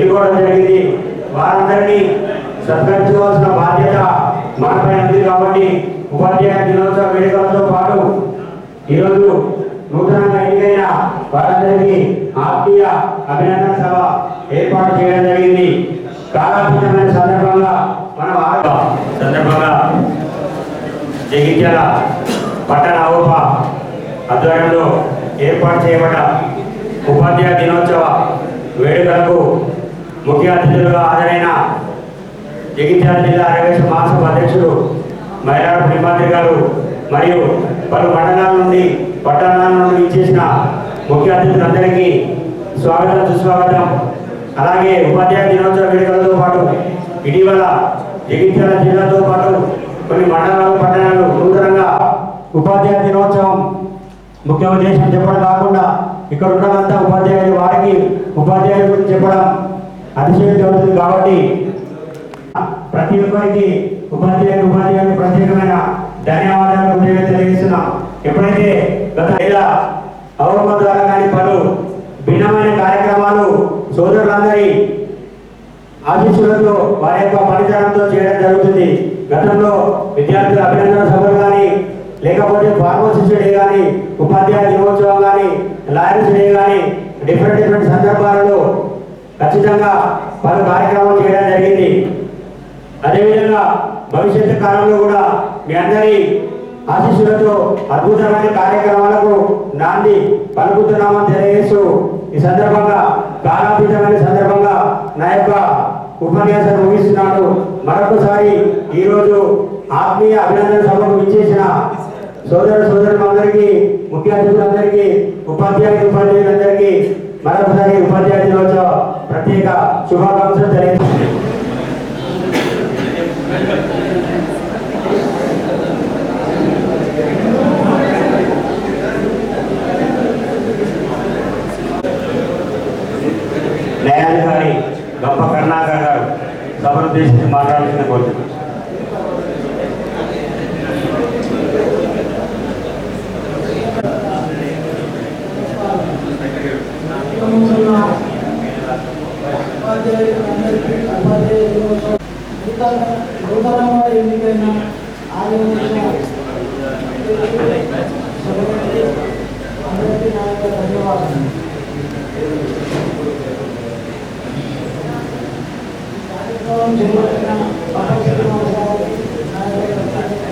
ఎన్నుకోవడం జరిగింది. వారందరినీ సత్కరించుకోవాల్సిన బాధ్యత మనపై ఉంది కాబట్టి ఉపాధ్యాయ దినోత్సవ వేడుకలతో పాటు ఈరోజు నూతనంగా ఎన్నికైన వారందరికీ ఆత్మీయ అభినందన సభ ఏర్పాటు చేయడం జరిగింది. కాలాతీతమైన సందర్భంగా మనం సందర్భంగా జగిత్యాల పట్టణ ఉప ఆధ్వర్యంలో ఏర్పాటు చేయబడ్డ ఉపాధ్యాయ దినోత్సవ వేడుకలకు ముఖ్య అతిథులుగా హాజరైన జగిత్యాల జిల్లా అరవేశ మహాసభ అధ్యక్షుడు మైలాడు హిమాద్రి గారు మరియు పలు మండలాల నుండి పట్టణాల నుండి ఇచ్చేసిన ముఖ్య అతిథులందరికీ స్వాగతం సుస్వాగతం. అలాగే ఉపాధ్యాయ దినోత్సవ వేడుకలతో పాటు ఇటీవల జగిత్యాల జిల్లాతో పాటు కొన్ని మండలాలు పట్టణాలు నూతనంగా ఉపాధ్యాయ దినోత్సవం ముఖ్య ఉద్దేశం చెప్పడం కాకుండా ఇక్కడ ఉన్నదంతా ఉపాధ్యాయులు వారికి ఉపాధ్యాయుల గురించి చెప్పడం అతిశయోక్తి అవుతుంది కాబట్టి ప్రతి ఒక్కరికి ఉపాధ్యాయులు ఉపాధ్యాయులు ప్రత్యేకమైన ధన్యవాదాలు తెలియజేస్తున్నాం. ఎప్పుడైతే గత ఏళ్ళ ద్వారా కానీ పలు భిన్నమైన కార్యక్రమాలు సోదరులందరి ఆశీస్సులతో వారి యొక్క పనితనంతో చేయడం జరుగుతుంది. గతంలో విద్యార్థుల అభినందన సభలు కానీ లేకపోతే ఫార్మసిస్ట్ డే కానీ ఉపాధ్యాయ దినోత్సవం కానీ లాయర్స్ డే విధంగా పలు కార్యక్రమాలు చేయడం జరిగింది. అదేవిధంగా భవిష్యత్తు కాలంలో కూడా మీ అందరి ఆశీస్సులతో అద్భుతమైన కార్యక్రమాలకు నాంది పలుకుతున్నామని తెలియజేస్తూ ఈ సందర్భంగా కాలాతీతమైన సందర్భంగా నా యొక్క ఉపన్యాసం ముగిస్తున్నాను. మరొకసారి ఈరోజు ఆత్మీయ అభినందన సభకు ఇచ్చేసిన సోదర సోదరులందరికీ ముఖ్య అతిథులందరికీ ఉపాధ్యాయులు ఉపాధ్యాయులందరికీ మరొకసారి ఉపాధ్యాయ దినోత్సవ ప్రత్యేక శుభాకాంక్షలు తెలియజేస్తుంది న్యాయాధికారి గొప్ప కర్ణాకర్ గారు సభను ఉద్దేశించి మాట్లాడాల్సిన కోరుతున్నాను ఉన్న ఉపాధ్యాయులందరికీ ఉపాధ్యాయ దినోత్సవం నూతన నూతనంగా ఎన్నికైన అందరికీ నా యొక్క ధన్యవాదాలు. కార్యక్రమం జరుగుతున్న పట్టణ శ్రీనివాస గారికి నా యొక్క ప్రత్యేక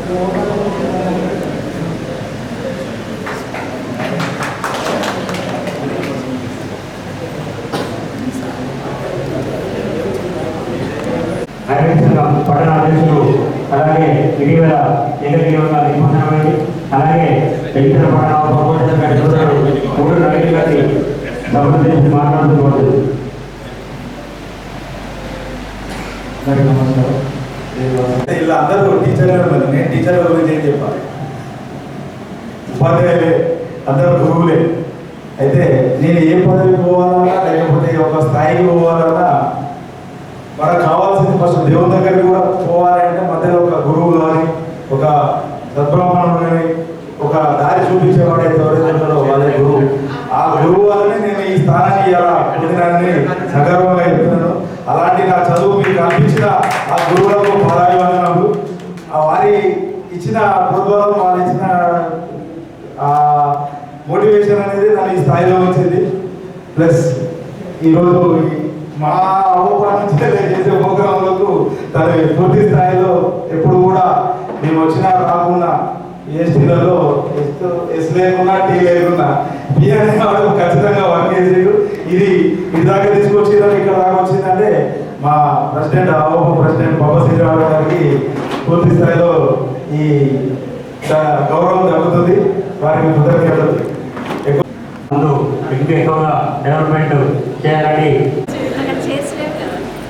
ధన్యవాదాలు. అదేవిధంగా పట్టణ అధ్యక్షులు అలాగే ఇటీవల ఏకగ్రీవ నిబంధనమైంది అలాగే ఇతర పట్టణ ప్రబోధన అధికారులు మూడు నగరి గారి సభను ఉద్దేశించి మాట్లాడుతూ కోరుతుంది అందరికీ ఇలా అందరూ టీచర్ ఉన్నారు నేను టీచర్ గురించి ఏం చెప్పాలి? ఉపాధ్యాయులే అందరూ గురువులే. అయితే నేను ఏ పదవి పోవాలన్నా లేకపోతే ఒక స్థాయికి పోవాలన్నా మనకు ఫస్ట్ దేవుని దగ్గరికి కూడా పోవాలి అంటే మధ్యలో ఒక గురువు కానీ ఒక సద్బ్రాహ్మణుడు కానీ ఒక దారి చూపించేవాడు అయితే ఎవరైతే ఉంటాడో వాళ్ళే గురువు. ఆ గురువు వల్లనే నేను ఈ స్థానానికి ఇలా పొందినానని సగర్వంగా చెప్తున్నాను. అలాంటి నా చదువు మీకు అందించిన ఆ గురువులకు పాదాభివందనలు. ఆ వారి ఇచ్చిన ప్రోద్బలం వారు ఇచ్చిన ఆ మోటివేషన్ అనేది నన్ను ఈ స్థాయిలో వచ్చింది ప్లస్ ఈరోజు ఈ మా అవకాశం చేసే ప్రోగ్రాంలకు తన పూర్తి స్థాయిలో ఎప్పుడు కూడా మేము వచ్చినా రాకుండా ఏసీలలో ఎస్ లేకున్నా టీ లేకున్నా ఈ అనేవాడు ఖచ్చితంగా వర్క్ చేసేడు. ఇది ఇది దాకా తీసుకొచ్చిందని ఇక్కడ దాకా వచ్చిందంటే మా ప్రెసిడెంట్ అవోప ప్రెసిడెంట్ బాబా శ్రీరావు గారికి పూర్తి స్థాయిలో ఈ గౌరవం దక్కుతుంది వారికి కృతజ్ఞతలు. ముందు ఇంకా ఎక్కువగా డెవలప్మెంట్ చేయాలని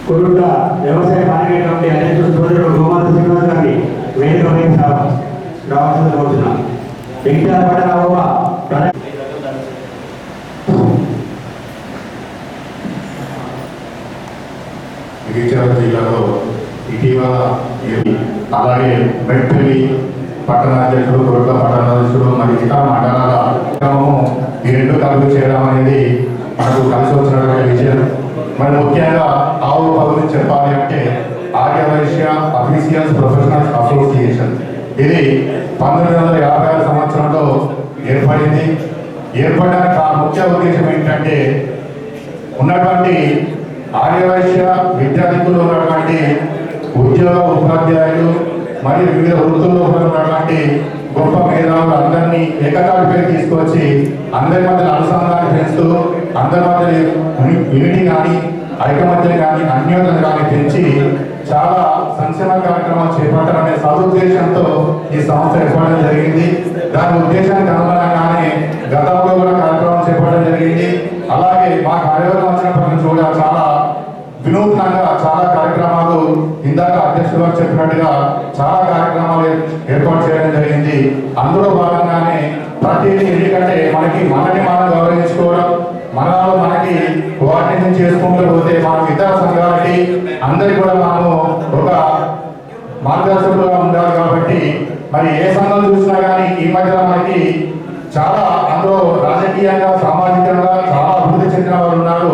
కదా వ్యవసాయ మార్కెట్ కమిటీ అధ్యక్షుడు సోదరుడు గోమాత శ్రీనివాస్ గారిని వేదిక వైపు రావాల్సింది కోరుతున్నాను జగిత్యాల పట్టణ జగిత్యాల జిల్లాలో ఇటీవల అలాగే మెట్పల్లి పట్టణాధ్యక్షుడు కొరట్ల పట్టణాధ్యక్షుడు మరి ఇతర మండలాల ఈ రెండు కలిపి చేయడం అనేది మనకు కలిసి వచ్చినటువంటి విషయం మరి ముఖ్యంగా చెప్పాలి అంటే ఆర్యవైశ్య అఫీషియల్స్ ప్రొఫెషనల్స్ అసోసియేషన్. ఇది పంతొమ్మిది వందల యాభై ఆరు సంవత్సరంలో ఏర్పడింది. ఏర్పడడానికి ఆ ముఖ్య ఉద్దేశం ఏంటంటే ఉన్నటువంటి ఆర్యవైశ్య విద్యార్థులు ఉన్నటువంటి ఉద్యోగ ఉపాధ్యాయులు మరియు వివిధ వృత్తుల్లో ఉన్నటువంటి గొప్ప మేధావులు అందరినీ ఏకతాటిపై తీసుకొచ్చి అందరి మధ్య అనుసంధానం పెంచుతూ అందరి మధ్య యూనిటీ కానీ ఐకమత్యం కానీ అన్యోన్యం కానీ పెంచి చాలా సంక్షేమ కార్యక్రమాలు చేపట్టాలనే సదుద్దేశంతో ఈ సంస్థ ఏర్పడడం జరిగింది దాని ఉద్దేశానికి అనుగుణంగానే గతంలో కూడా కార్యక్రమం చేపట్టడం జరిగింది అలాగే మా కార్యవర్గం వచ్చినప్పటి నుంచి కూడా చాలా వినూత్నంగా చాలా కార్యక్రమాలు ఇందాక అధ్యక్షులు గారు చెప్పినట్టుగా చాలా కార్యక్రమాలు ఏర్పాటు చేయడం జరిగింది అందులో భాగంగానే ప్రతిదీ ఎందుకంటే మనకి మనని మనం గౌరవించుకోవడం మనలో మనకి కోఆర్డినేషన్ చేసుకుంటూ పోతే మనం ఇతర సంఘాలకి అందరికి కూడా మనము ఒక మార్గదర్శకులుగా ఉండాలి కాబట్టి మరి ఏ సంఘం చూసినా కానీ ఈ మధ్య మనకి చాలా అందులో రాజకీయంగా సామాజికంగా చాలా అభివృద్ధి చెందిన వారు ఉన్నారు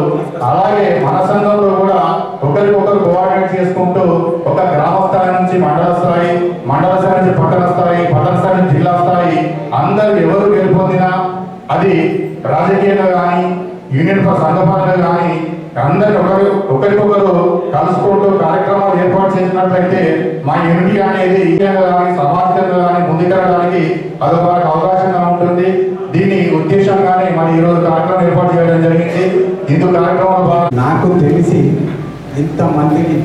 అలాగే మన సంఘంలో కూడా ఒకరికొకరు కోఆర్డినేట్ చేసుకుంటూ ఒక గ్రామ స్థాయి నుంచి మండల స్థాయి మండల స్థాయి నుంచి పట్టణ స్థాయి పట్టణ స్థాయి నుంచి జిల్లా స్థాయి అందరు ఎవరు గెలుపొందినా అది రాజకీయంగా కానీ యూనియన్ ఫర్ సంఘపరంగా కానీ అందరిని ఒకరి ఒకరికొకరు కలుసుకుంటూ కార్యక్రమాలు ఏర్పాటు చేసినట్లయితే మా యూనిటీ అనేది ఈక్యంగా కానీ సమాజంగా కానీ ముందుకెళ్ళడానికి అది మనకు అవకాశంగా ఉంటుంది. దీని ఉద్దేశంగానే మరి ఈరోజు కార్యక్రమం ఏర్పాటు చేయడం జరిగింది. ఇందుకు కార్యక్రమంలో నాకు తెలిసి ఇంతమందిని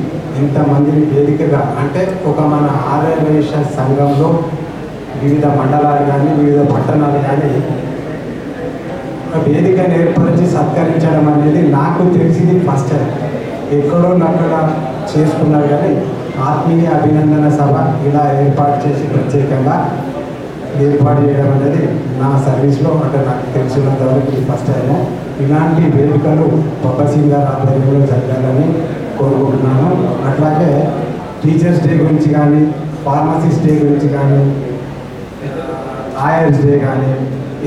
ఇంతమందిని వేదికగా అంటే ఒక మన ఆర్యవేశ సంఘంలో వివిధ మండలాలు కానీ వివిధ పట్టణాలు కానీ ఒక వేదికను ఏర్పరిచి సత్కరించడం అనేది నాకు తెలిసింది ఫస్ట్ టైం ఎక్కడో నక్కడ చేసుకున్నారు కానీ ఆత్మీయ అభినందన సభ ఇలా ఏర్పాటు చేసి ప్రత్యేకంగా ఏర్పాటు చేయడం అనేది నా సర్వీస్లో అంటే నాకు తెలిసినంత వరకు ఇది ఫస్ట్ టైము ఇలాంటి వేదికలు పబ్బర్ గారు ఆధ్వర్యంలో జరగాలని కోరుకుంటున్నాను. అట్లాగే టీచర్స్ డే గురించి కానీ ఫార్మసిస్ట్ డే గురించి కానీ ఆయర్స్ డే కానీ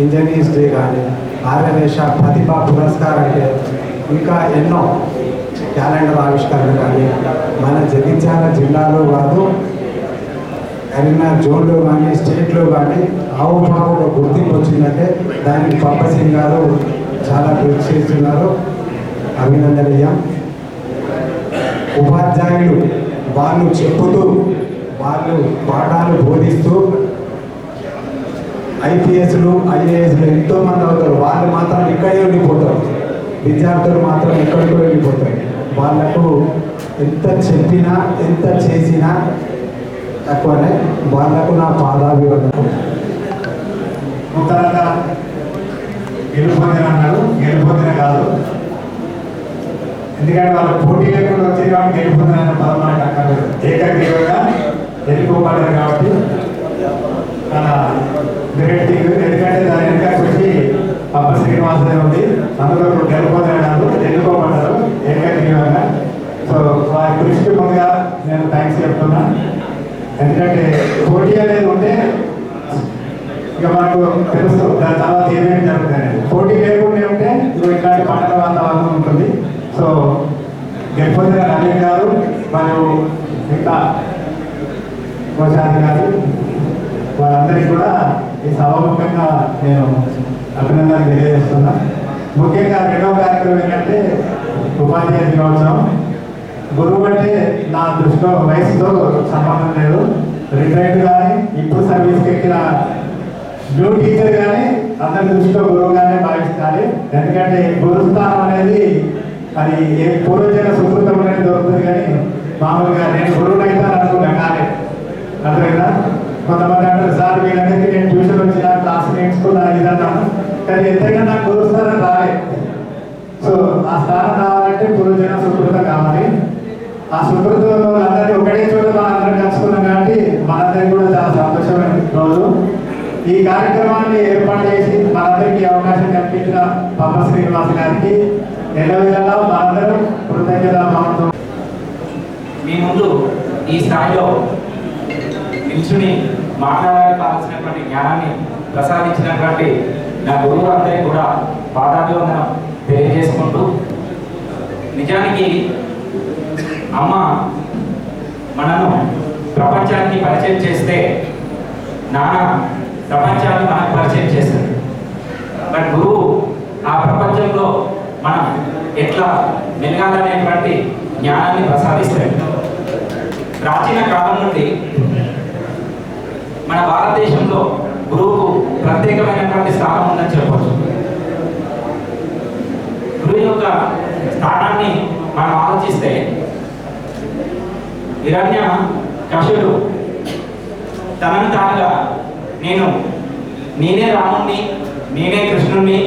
ఇంజనీర్స్ డే కానీ ఆర్యవేశ ప్రతిభా పురస్కార్ అంటే ఇంకా ఎన్నో క్యాలెండర్ ఆవిష్కరణ కానీ మన జగిత్యాల జిల్లాలో కాదు కరీంనగర్ జోన్లో కానీ స్టేట్లో కానీ ఆవు పావు ఒక గుర్తింపు వచ్చిందంటే దానికి పప్ప సింగ్ గారు చాలా కృషి చేస్తున్నారు. అభినందనీయం. ఉపాధ్యాయులు వాళ్ళు చెప్పుతూ వాళ్ళు పాఠాలు బోధిస్తూ ఐపీఎస్లు ఐఏఎస్లు ఎంతో మంది అవుతారు. వాళ్ళు మాత్రం ఇక్కడే ఉండిపోతారు. విద్యార్థులు మాత్రం ఎక్కడికో వెళ్ళిపోతారు. వాళ్ళకు ఎంత చెప్పినా ఎంత చేసినా తక్కువనే. వాళ్ళకు నా పాదాభివందనం. తర్వాత గెలుపొందిన అన్నారు. గెలుపొందిన కాదు. ఎందుకంటే వాళ్ళు పోటీ లేకుండా వచ్చే కాబట్టి గెలుపొందిన పదం మనకు అక్కర్లేదు. ఏకగ్రీవంగా గెలుపుకోబడ్డారు కాబట్టి థింగ్ ఎందుకంటే దాని వెనక ఆ పప్ప శ్రీనివాసదే ఉంది అందులో ఇప్పుడు గెలుపొందిన కాదు ఏకగ్రీవంగా సో వారి కృషికి ముందుగా నేను థ్యాంక్స్ చెప్తున్నా ఎందుకంటే పోటీ అనేది ఉంటే ఇక మనకు తెలుసు దాని తర్వాత ఏమేమి జరుగుతాయి పోటీ లేకుండా ఉంటే ఇప్పుడు ఇట్లాంటి పంటల వాతావరణం ఉంటుంది సో గెలుపొందిన నవీన్ గారు మరియు ఇంకా కోశాది గారు వారందరికీ కూడా ఈ సభాముఖంగా నేను అభినందనలు తెలియజేస్తున్నా. ముఖ్యంగా రెండవ కార్యక్రమం ఏంటంటే ఉపాధ్యాయ దినోత్సవం. గురువు అంటే నా దృష్టిలో వయసుతో సంబంధం లేదు. రిటైర్డ్ కానీ ఇప్పుడు సర్వీస్కి ఎక్కిన న్యూ టీచర్ కానీ అందరి దృష్టిలో గురువుగానే భావిస్తారు ఎందుకంటే గురుస్థానం అనేది అది ఏ పూర్వజన సుకృతం అనేది దొరుకుతుంది కానీ మామూలుగా నేను గురువునైతే అయితే అనుకుంటా కానీ అర్థమైనా కొంతమంది అంటారు సార్ మీ దగ్గరికి నేను నేర్చుకున్నా ఇదన్నాను కానీ ఎంతైనా నాకు గురుస్థానం రాలే సో ఆ స్థానం రావాలంటే పూర్వజన సుకృత కావాలి. ఆ సుకృతంలో అందరినీ ఒకటే చోట మనందరం అందరం కలుసుకున్నాం కాబట్టి మనందరికీ కూడా చాలా సంతోషమైన రోజు ఈ కార్యక్రమాన్ని ఏర్పాటు చేసి మనందరికీ అవకాశం కల్పించిన పప్ప శ్రీనివాస్ గారికి ఎల్లవేళలా మనందరం కృతజ్ఞత భావంతో మీ ముందు ఈ స్థాయిలో నిల్చుని మాట్లాడాలి కావాల్సినటువంటి జ్ఞానాన్ని ప్రసాదించినటువంటి నా గురువు అందరికీ కూడా పాదాభివందనం తెలియజేసుకుంటూ నిజానికి అమ్మ మనను ప్రపంచానికి పరిచయం చేస్తే నాన్న ప్రపంచాన్ని మనకు పరిచయం చేస్తుంది బట్ గురువు ఆ ప్రపంచంలో మనం ఎట్లా మెలగాలనేటువంటి జ్ఞానాన్ని ప్రసాదిస్తాడు. ప్రాచీన కాలం నుండి మన భారతదేశంలో గురువుకు ప్రత్యేకమైనటువంటి స్థానం ఉందని చెప్పచ్చు. గురువు యొక్క స్థానాన్ని మనం ఆలోచిస్తే హిరణ్య కషుడు తనను తానుగా నేను నేనే రాముణ్ణి నేనే కృష్ణుణ్ణి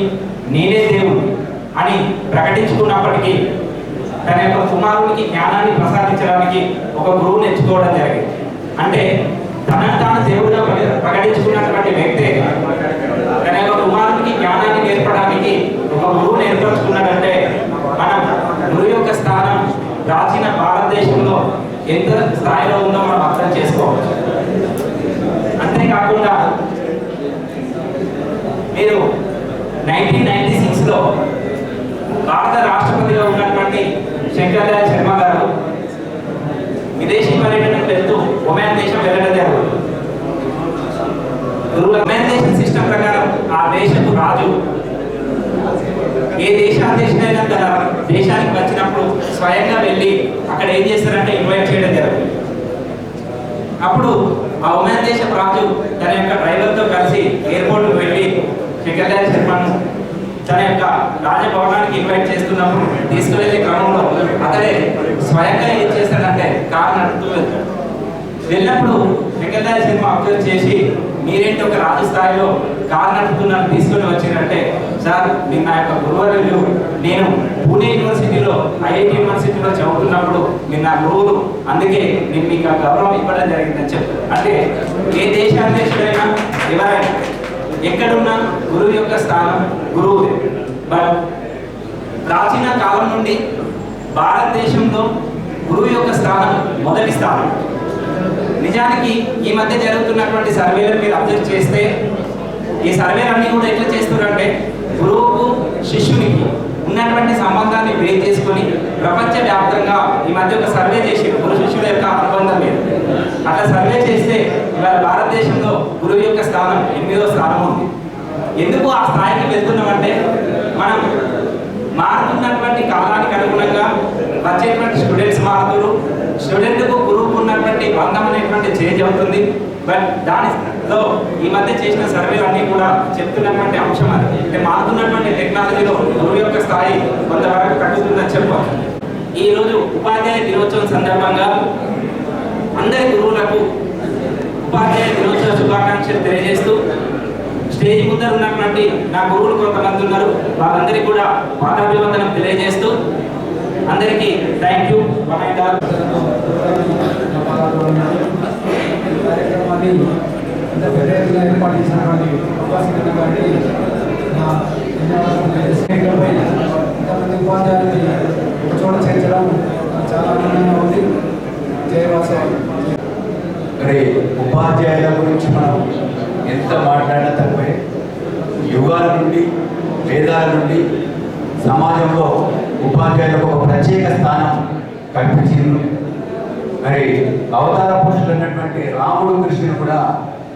నేనే దేవుణ్ణి అని ప్రకటించుకున్నప్పటికీ తన యొక్క కుమారునికి జ్ఞానాన్ని ప్రసాదించడానికి ఒక గురువుని ఎంచుకోవడం జరిగింది. అంటే తనను తాను దేవుడిగా ప్ర- ప్రకటించుకున్నటువంటి వ్యక్తే తన యొక్క కుమారుడికి జ్ఞానాన్ని నేర్పడానికి ఒక గురువుని ఏర్పరచుకున్నాడంటే మనం గురువు యొక్క స్థానం ప్రాచీన భారతదేశంలో ఎంత స్థాయిలో ఉందో మనం అర్థం చేసుకోవచ్చు అంతేకాకుండా మీరు నైన్టీన్ నైన్టీ సిక్స్లో భారత రాష్ట్రపతిగా ఉన్నటువంటి శంకర్దయాళ్ శర్మ గారు విదేశీ పర్యటనకు వెళ్తూ ఒమాన్ దేశం వెళ్ళడం జరిగింది ఒమాన్ దేశం సిస్టమ్ ప్రకారం ఆ దేశపు రాజు ఏ దేశాధ్యక్షుడైనా తన దేశానికి వచ్చినప్పుడు స్వయంగా వెళ్ళి అక్కడ ఏం చేస్తారంటే ఇన్వైట్ చేయడం జరుగుతుంది అప్పుడు ఆ ఉమెన్ దేశ రాజు తన యొక్క డ్రైవర్తో కలిసి ఎయిర్పోర్ట్కి వెళ్ళి సెక్రటరీ శర్మను తన యొక్క రాజభవనానికి ఇన్వైట్ చేస్తున్నప్పుడు తీసుకువెళ్ళే క్రమంలో అతడే స్వయంగా ఏం చేశాడంటే కారు నడుపుతూ వెళ్తాడు. వెళ్ళినప్పుడు సెక్రటరీ శర్మ అబ్జర్వ్ చేసి మీరేంటి ఒక రాజు స్థాయిలో కారు నడుపుతున్నాను తీసుకొని వచ్చిందంటే సార్ నిన్న నా యొక్క గురువర్యులు నేను పూణే యూనివర్సిటీలో ఐఐటి యూనివర్సిటీలో చదువుతున్నప్పుడు మీరు నా గురువులు అందుకే నేను మీకు ఆ గౌరవం ఇవ్వడం జరిగిందని చెప్తారు అంటే ఏ దేశాధ్యక్షుడైనా ఎవరైనా ఎక్కడున్నా గురువు యొక్క స్థానం గురువుదే. బట్ ప్రాచీన కాలం నుండి భారతదేశంలో గురువు యొక్క స్థానం మొదటి స్థానం. నిజానికి ఈ మధ్య జరుగుతున్నటువంటి సర్వేలు మీరు అబ్జర్వ్ చేస్తే ఈ సర్వేలన్నీ కూడా ఎట్లా చేస్తున్నారంటే గురువుకు శిష్యునికి ఉన్నటువంటి సంబంధాన్ని బ్రేక్ చేసుకొని ప్రపంచ వ్యాప్తంగా ఈ మధ్య ఒక సర్వే చేసి గురు శిష్యుల యొక్క అనుబంధం లేదు. అట్లా సర్వే చేస్తే ఇవాళ భారతదేశంలో గురువు యొక్క స్థానం ఎనిమిదో స్థానం ఉంది. ఎందుకు ఆ స్థాయికి వెళ్తున్నామంటే మనం మారుతున్నటువంటి కాలానికి అనుగుణంగా వచ్చేటువంటి స్టూడెంట్స్ మారుతున్నారు స్టూడెంట్కు గురువుకు ఉన్నటువంటి బంధం అనేటువంటి చేంజ్ అవుతుంది. బట్ దాని లో ఈ మధ్య చేసిన సర్వేలన్నీ కూడా చెప్తున్నటువంటి అంశం అది. అంటే మారుతున్నటువంటి టెక్నాలజీలో గురువు యొక్క స్థాయి కొంతవరకు తగ్గుతుందని చెప్పవచ్చు ఈ రోజు ఉపాధ్యాయ దినోత్సవం సందర్భంగా అందరి గురువులకు ఉపాధ్యాయ దినోత్సవ శుభాకాంక్షలు తెలియజేస్తూ స్టేజ్ ముందర ఉన్నటువంటి నా గురువులు కొంతమంది ఉన్నారు. వాళ్ళందరికీ కూడా పాదాభివందనం తెలియజేస్తూ అందరికీ థ్యాంక్ యూ కార్యక్రమాన్ని పెద్ద ఎత్తున ఏర్పాటు చేసినటువంటి ఉపాసన గారికి ఇంతమంది ఒక చోట చేర్చడం చాలా ఆనందంగా ఉంది మరి ఉపాధ్యాయుల గురించి మనం ఎంత మాట్లాడినా తప్పే యుగాల నుండి వేదాల నుండి సమాజంలో ఉపాధ్యాయులకు ఒక ప్రత్యేక స్థానం కల్పించింది. మరి అవతార పురుషులు అన్నటువంటి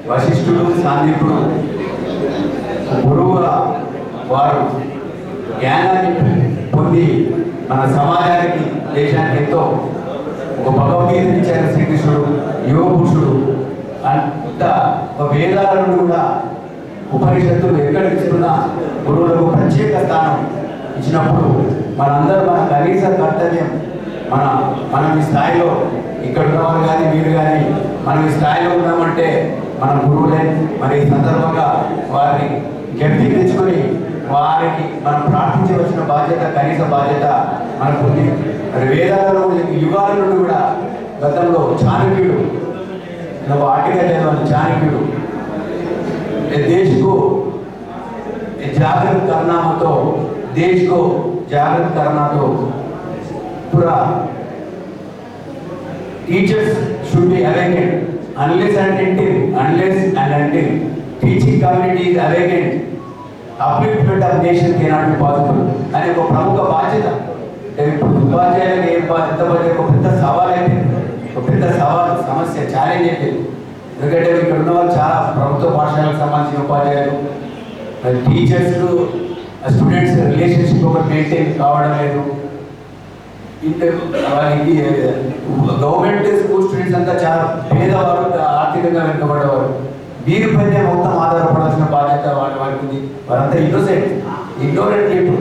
వశిష్ఠుడు సాందీపుడు గురువుల వారు జ్ఞానాన్ని పొంది మన సమాజానికి దేశానికి ఎంతో ఒక భగవద్గీత ఇచ్చారు శ్రీకృష్ణుడు యువపురుషుడు. అంత ఒక కూడా ఉపనిషత్తులు ఎక్కడ ఇస్తున్నా గురువులకు ప్రత్యేక స్థానం ఇచ్చినప్పుడు మనందరూ మన కనీస కర్తవ్యం మన మనం ఈ స్థాయిలో ఇక్కడ ఉన్నవారు కానీ మీరు కానీ మనం ఈ స్థాయిలో ఉన్నామంటే మన గురువులే మరి ఈ సందర్భంగా వారిని గట్టి తెచ్చుకొని వారికి మనం ప్రార్థించవలసిన బాధ్యత కనీస బాధ్యత మనకు ఉంది. వేదాలలో యుగాల నుండి కూడా గతంలో చాణక్యుడు నువ్వు ఆటగాడేవాడు చాణక్యుడు దేశకు జాగ్రత్త కర్ణామతో దేశకు జాగ్రత్త కర్ణాతో teachers should be awakened unless and until, unless and until. Teaching community is awakened, upliftment of nation cannot be possible. అనే ఒక ప్రముఖ బాధ్యత. ఇప్పుడు ఉపాధ్యాయులకు ఏం బాధ్యత ఒక పెద్ద సవాల్ అయిపోయింది ఒక పెద్ద సవాల్ సమస్య ఛాలెంజ్ అయిపోయింది ఎందుకంటే ఇక్కడ ఉన్న వాళ్ళు చాలా ప్రభుత్వ పాఠశాలకు సంబంధించిన ఉపాధ్యాయులు. టీచర్స్ స్టూడెంట్స్ రిలేషన్షిప్ ఒకటి మెయింటైన్ కావడం లేదు. ఇంత వాళ్ళకి గవర్నమెంట్ స్కూల్ స్టూడెంట్స్ అంతా చాలా పేదవారు ఆర్థికంగా వెనుకబడేవారు వీరిపైనే మొత్తం ఆధారపడాల్సిన బాధ్యత వాళ్ళ వారికి ఉంది. వారంతా ఇన్నోసెంట్ ఇగ్నోరెంట్ పీపుల్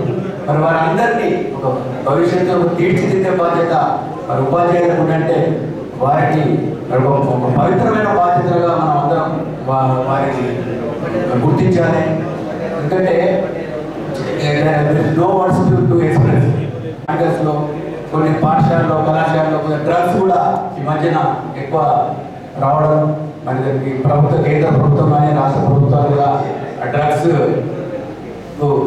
మరి వారందరినీ ఒక భవిష్యత్తులో తీర్చిదిద్దే బాధ్యత మరి ఉపాధ్యాయులకు ఉందంటే వారికి ఒక పవిత్రమైన బాధ్యతలుగా మనం అందరం వా- వారికి గుర్తించాలి. ఎందుకంటే నో వర్డ్స్ టు ఎక్స్ప్రెస్లో కొన్ని పాఠశాలలో కళాశాలలో కొన్ని డ్రగ్స్ కూడా ఈ మధ్యన ఎక్కువ రావడం మరి దానికి ప్రభుత్వ కేంద్ర ప్రభుత్వం కానీ రాష్ట్ర ప్రభుత్వాలు కూడా డ్రగ్స్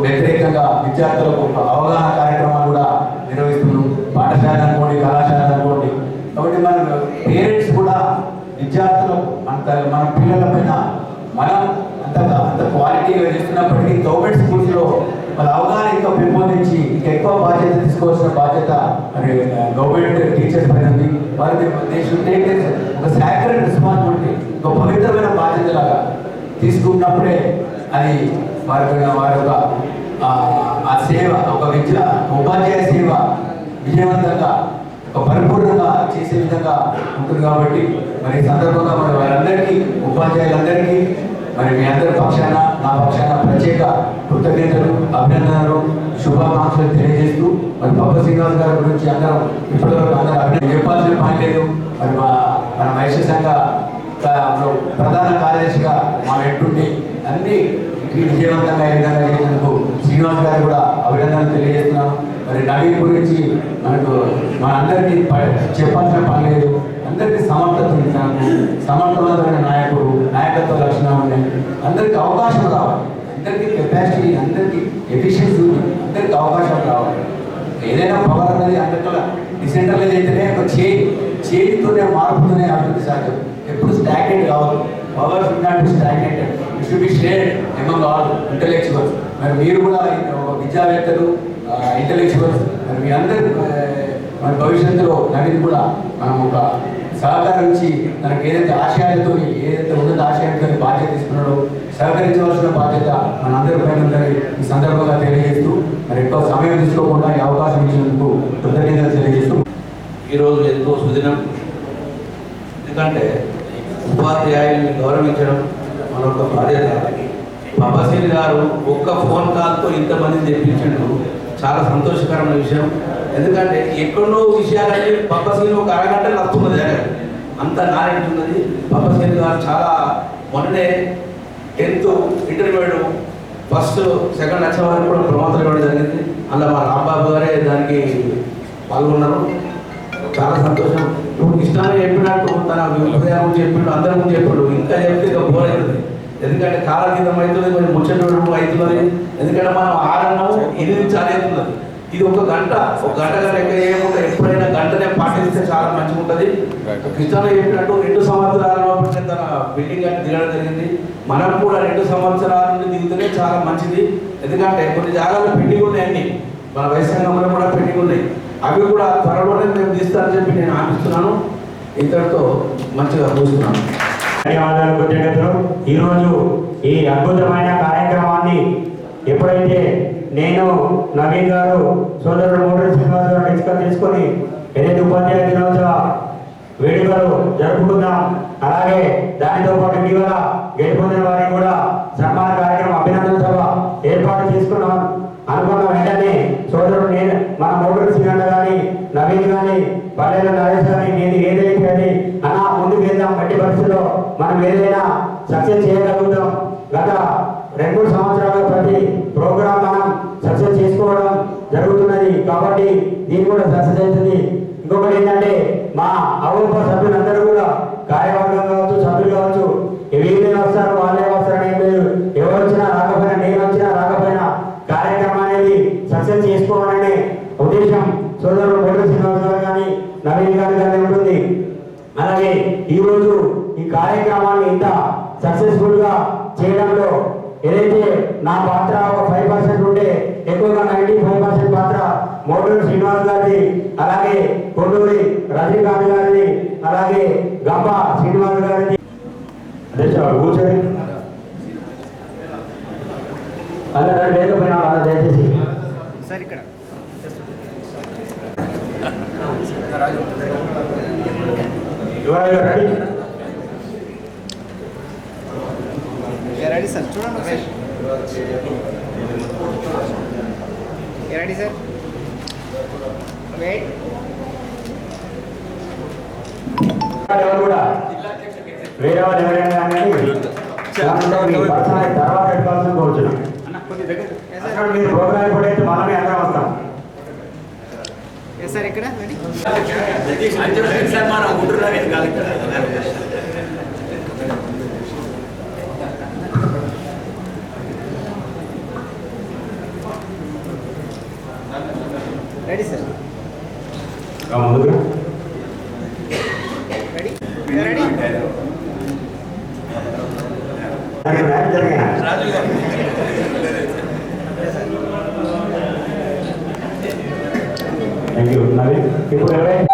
వ్యతిరేకంగా విద్యార్థులకు అవగాహన కార్యక్రమాలు కూడా నిర్వహిస్తున్నాం. పాఠశాల అనుకోండి కళాశాల అనుకోండి. కాబట్టి మన పేరెంట్స్ కూడా విద్యార్థులకు అంత మన పిల్లల పైన మనం అంత అంత క్వాలిటీగా చేస్తున్నప్పటికీ గవర్నమెంట్ స్కూల్స్లో మన అవగాహన ఇంకా పెంపొందించి ఇంకా ఎక్కువ బాధ్యత తీసుకోవాల్సిన బాధ్యత మరి గవర్నమెంట్ టీచర్స్ పైన ఉంది. వారికి దే టేక్ ఒక సాక్రెడ్ రెస్పాన్సిబిలిటీ ఒక పవిత్రమైన బాధ్యత లాగా తీసుకున్నప్పుడే అది వారి వారి యొక్క ఆ- ఆ సేవ ఒక విద్య ఉపాధ్యాయ సేవ విజయవంతంగా ఒక పరిపూర్ణంగా చేసే విధంగా ఉంటుంది కాబట్టి మరి ఈ సందర్భంగా మరి వారందరికీ ఉపాధ్యాయులందరికీ మరి మీ అందరి పక్షాన నా పక్షాన ప్రత్యేక కృతజ్ఞతలు అభినందనలు. శుభాకాంక్షలు తెలియజేస్తూ మరి పప్ప శ్రీనివాస్ గారి గురించి అందరం ఇప్పటివరకు అందరూ అభినందన చెప్పాల్సిన పని లేదు. మరి మా మన మహిళ సంఘ ప్రధాన కార్యదర్శిగా మా వెంటుండి అన్ని విజయవంతంగా ఏ విధంగా చేసినందుకు శ్రీనివాస్ గారు కూడా అభినందనలు తెలియజేస్తున్నాను. మరి నవీన్ గురించి మనకు మనందరికీ చెప్పాల్సిన పని లేదు. అందరికీ సమర్థత ఉంది సమర్థవంతమైన నాయకుడు నాయకత్వ లక్షణాలు ఉన్నాయి. అందరికీ అవకాశం రావాలి. అందరికీ కెపాసిటీ అందరికీ ఎఫిషియన్సీ ఉన్నాయి అందరికీ అవకాశం కావాలి. ఏదైనా పవర్ అనేది అందరితో డిసెంట్రలైజ్ అయితేనే ఒక చేయి చేతితోనే మార్పుతోనే అభివృద్ధి సాధ్యం ఎప్పుడు స్టాగ్నెంట్ కావాలి power should not be stagnanted it should be shared among all intellectuals మరి మీరు కూడా ఒక విద్యావేత్తలు ఇంటలెక్చువల్స్ మరి మీ అందరి మన భవిష్యత్తులో నవీన్ కూడా మనం ఒక సహకరించి తనకు ఏదైతే ఆశయాలతో ఏదైతే ఉన్నత ఆశయాలతో బాధ్యత తీసుకున్నాడో సహకరించవలసిన బాధ్యత మన అందరి పైన ఉందని ఈ సందర్భంగా తెలియజేస్తూ మరి ఎక్కువ సమయం తీసుకోకుండా ఈ అవకాశం ఇచ్చినందుకు కృతజ్ఞతలు తెలియజేస్తూ ఈరోజు ఎంతో సుదినం. ఎందుకంటే ఉపాధ్యాయుల్ని గౌరవించడం మన ఒక బాధ్యత. బాబాసీని గారు ఒక్క ఫోన్ కాల్తో ఇంతమందిని తెప్పించడం చాలా సంతోషకరమైన విషయం. ఎందుకంటే ఎక్కడో విషయాలన్నీ బాబాసీని ఒక అరగంట నడుతున్నది అంత నాలెడ్జ్ ఉన్నది. బాబాసీని గారు చాలా మొన్ననే టెన్త్ ఇంటర్మీడియట్ ఫస్ట్ సెకండ్ వచ్చే వరకు కూడా ప్రమోదం ఇవ్వడం జరిగింది. అలా మా రాంబాబు గారే దానికి పాల్గొన్నారు. చాలా సంతోషం. ఇప్పుడు ఇష్టంగా చెప్పినట్టు తన హృదయం గురించి చెప్పిండు అందరి గురించి చెప్పిండు ఇంకా చెప్తే ఇక బోర్ అవుతుంది. ఎందుకంటే కాలగీతం అవుతుంది మరి ముచ్చట అవుతున్నది. ఎందుకంటే మనం ఆడన్నాము ఇది చాలా అవుతున్నది. ఇది ఒక గంట ఒక గంట గంట ఇంకా ఏముంటుంది ఎప్పుడైనా గంటనే పాటిస్తే చాలా మంచిగా ఉంటుంది కృష్ణలో చెప్పినట్టు రెండు సంవత్సరాల లోపలనే తన బిల్డింగ్ అని దిగడం జరిగింది. మనం కూడా రెండు సంవత్సరాల నుండి దిగుతూనే చాలా మంచిది. ఎందుకంటే కొన్ని జాగాలు పెండింగ్ ఉన్నాయండి మన వైశాఖంలో కూడా పెండింగ్ ఉన్నాయి. అవి కూడా త్వరలోనే మేము తీస్తారని చెప్పి నేను ఆశిస్తున్నాను. ఇతరులతో మంచిగా చూస్తున్నాను ధన్యవాదాలు కృతజ్ఞతలు. ఈరోజు ఈ అద్భుతమైన కార్యక్రమాన్ని ఎప్పుడైతే నేను నవీన్ గారు సోదరుడు మోడల్ శ్రీనివాస్ గారు డిస్కస్ తీసుకొని ఏదైతే ఉపాధ్యాయ దినోత్సవ వేడుకలు జరుపుకుందాం. అలాగే దానితో పాటు ఇటీవల గెలుపొందిన వారికి కూడా సన్మాన కార్యక్రమం అభినందన సభ ఏర్పాటు చేసుకున్నాం. అనుకున్న వెంటనే సోదరుడు నేను మన మోడల్ శ్రీగంధ గాని నవీన్ గాని పల్లెల నరేష్ ఉంటుంది అలాగే రోజు ఈ కార్యక్రమాన్ని ఇంత సక్సెస్ఫుల్గా చేయడంలో ఏదైతే నా పాత్ర ఒక ఫైవ్ పర్సెంట్ ఉంటే ఎక్కువగా నైన్టీ ఫైవ్ పర్సెంట్ పాత్ర మోడూరు శ్రీనివాస్ గారిది అలాగే కొండూరి రజనీకాంత్ గారిది అలాగే గంప శ్రీనివాస్ గారిది. కూర్చోండి. రెడీ సార్ చూడండి ఒకసారి రెడీ సార్ వెయిట్ ఎవరు కూడా వేరే వాళ్ళు ఎవరైనా కానీ దాంట్లో మీ పర్సనల్ తర్వాత పెట్టుకోవాల్సిన కోరుతున్నాం అక్కడ మీరు ప్రోగ్రామ్ ఎప్పుడైతే మనమే అందరం వస్తాం ఎస్ సార్ ఇక్కడ రెడీ సార్ రెడీ రెడీ దానికి మ్యాచ్ జరిగిన థ్యాంక్ యూ నవీన్ ఇప్పుడు ఎవరైనా